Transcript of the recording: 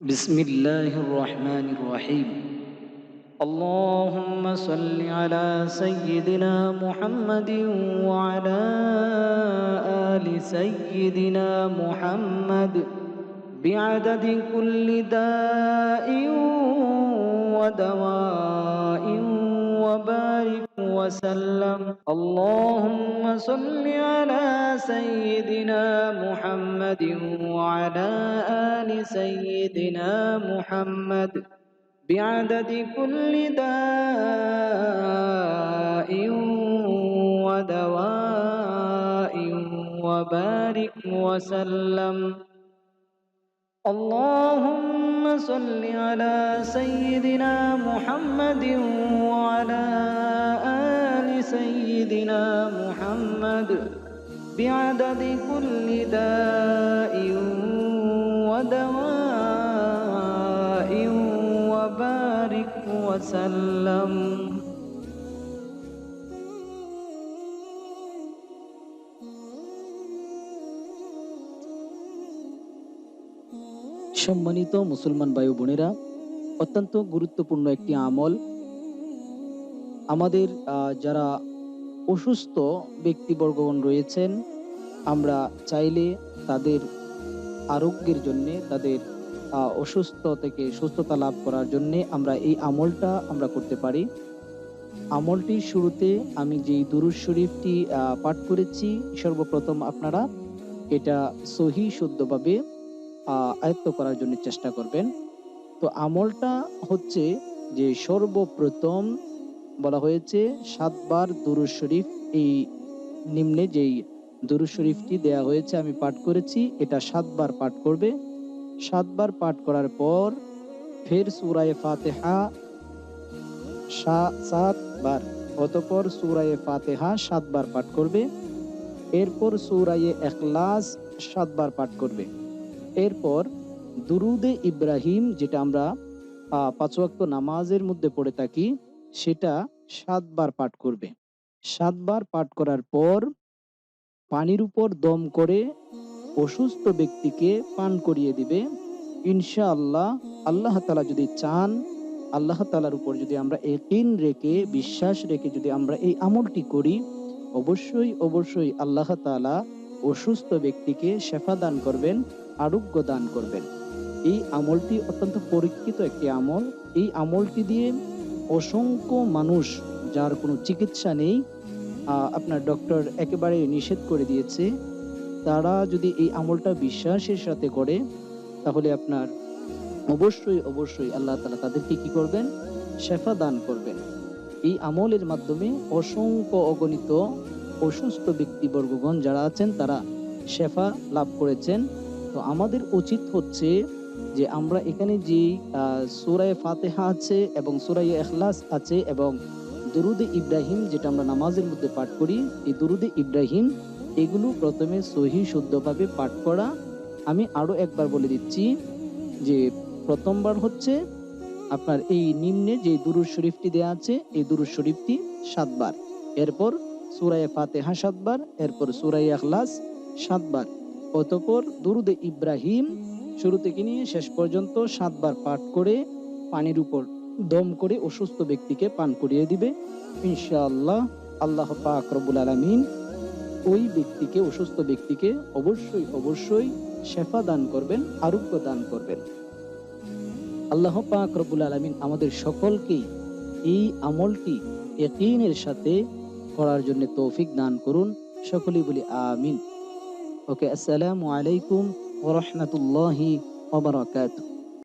بسم الله الرحمن الرحيم. اللهم صل على سيدنا محمد وعلى آل سيدنا محمد بعدد كل داء ودواء. وسلم. اللهم صل على سيدنا محمد وعلى آل سيدنا محمد بعدد كل داء ودواء وبارك وسلم. اللهم صل على سيدنا محمد وعلى سيدنا محمد بعدد كل داء ودواء وبارك وسلم সম্মানিত মুসলমান ভাই ও বোনেরা অত্যন্ত গুরুত্বপূর্ণ একটি আমল আমাদের আহ, যারা অসুস্থ ব্যক্তিবর্গগণ রয়েছেন, আমরা চাইলে তাদের আরোগ্যের জন্যে, তাদের অসুস্থ থেকে সুস্থতা লাভ করার জন্যে আমরা এই আমলটা আমরা করতে পারি। আমলটির শুরুতে আমি যেই দুরুজ শরীফটি পাঠ করেছি, সর্বপ্রথম আপনারা এটা সহি শুদ্ধভাবে আয়ত্ত করার জন্য চেষ্টা করবেন। তো আমলটা হচ্ছে যে সর্বপ্রথম বলা হয়েছে, সাতবার দুরুজ শরীফ এই নিম্নে যেই দুরুজ শরীফটি দেয়া হয়েছে আমি পাঠ করেছি, এটা সাতবার পাঠ করবে। সাতবার পাঠ করার পর ফের সুরায় ফাতেহা সাতবার, অতপর সুরায় ফাতেহা সাতবার পাঠ করবে। এরপর সুরায়ে এখলাস সাতবার পাঠ করবে। এরপর দুরুদে ইব্রাহিম, যেটা আমরা পাঁচ ওয়াক্ত নামাজের মধ্যে পড়ে থাকি সেটা সাতবার পাঠ করবে। সাতবার পাঠ করার পর পানির উপর দম করে অসুস্থ ব্যক্তিকে পান করিয়ে দিবে। ইনশাআল্লাহ আল্লাহ তালা যদি চান, আল্লাহ তালার উপর যদি আমরা একিন রেখে, বিশ্বাস রেখে যদি আমরা এই আমলটি করি, অবশ্যই অবশ্যই আল্লাহ তালা অসুস্থ ব্যক্তিকে শেফা দান করবেন, আরোগ্য দান করবেন। এই আমলটি অত্যন্ত পরীক্ষিত একটি আমল। এই আমলটি দিয়ে অসংখ্য মানুষ যার কোনো চিকিৎসা নেই আপনার ডক্টর একেবারে নিষেধ করে দিয়েছে। তারা যদি এই আমলটা বিশ্বাসের সাথে করে, তাহলে আপনার অবশ্যই অবশ্যই আল্লাহ তালা তাদেরকে কি করবেন? শেফা দান করবেন। এই আমলের মাধ্যমে অসংখ্য অগণিত অসুস্থ ব্যক্তিবর্গগণ যারা আছেন, তারা শেফা লাভ করেছেন। তো আমাদের উচিত হচ্ছে যে আমরা এখানে যে সুরায় ফাতেহা আছে এবং সুরায় এখলাস আছে এবং দুরুদে ইব্রাহিম যেটা আমরা নামাজের মধ্যে পাঠ করি, এই দুরুদে ইব্রাহিম এগুলো প্রথমে সহি শুদ্ধভাবে পাঠ করা। আমি আরও একবার বলে দিচ্ছি যে, প্রথমবার হচ্ছে আপনার এই নিম্নে যে দুরুদ শরীফটি দেয়া আছে, এই দুরুদ শরীফটি সাতবার। এরপর সুরায় ফাতেহা সাতবার, এরপর সুরায় আখলাস সাতবার। অতপর দুরুদে ইব্রাহিম শুরু থেকে নিয়ে শেষ পর্যন্ত সাতবার পাঠ করে পানির উপর দম করে অসুস্থ ব্যক্তিকে পান করিয়ে দিবে। ইনশাআল্লাহ আল্লাহ পাক রব্বুল আলামিন ওই ব্যক্তিকে, অসুস্থ ব্যক্তিকে অবশ্যই অবশ্যই শেফা দান করবেন, আরোগ্য দান করবেন। আল্লাহ পাক রব্বুল আলামিন আমাদের সকলকেই এই আমলটি ইয়াকিনের সাথে করার জন্য তৌফিক দান করুন। সকলেই বলি আমিন। ওকে, আসসালামু আলাইকুম ورحمة الله وبركاته.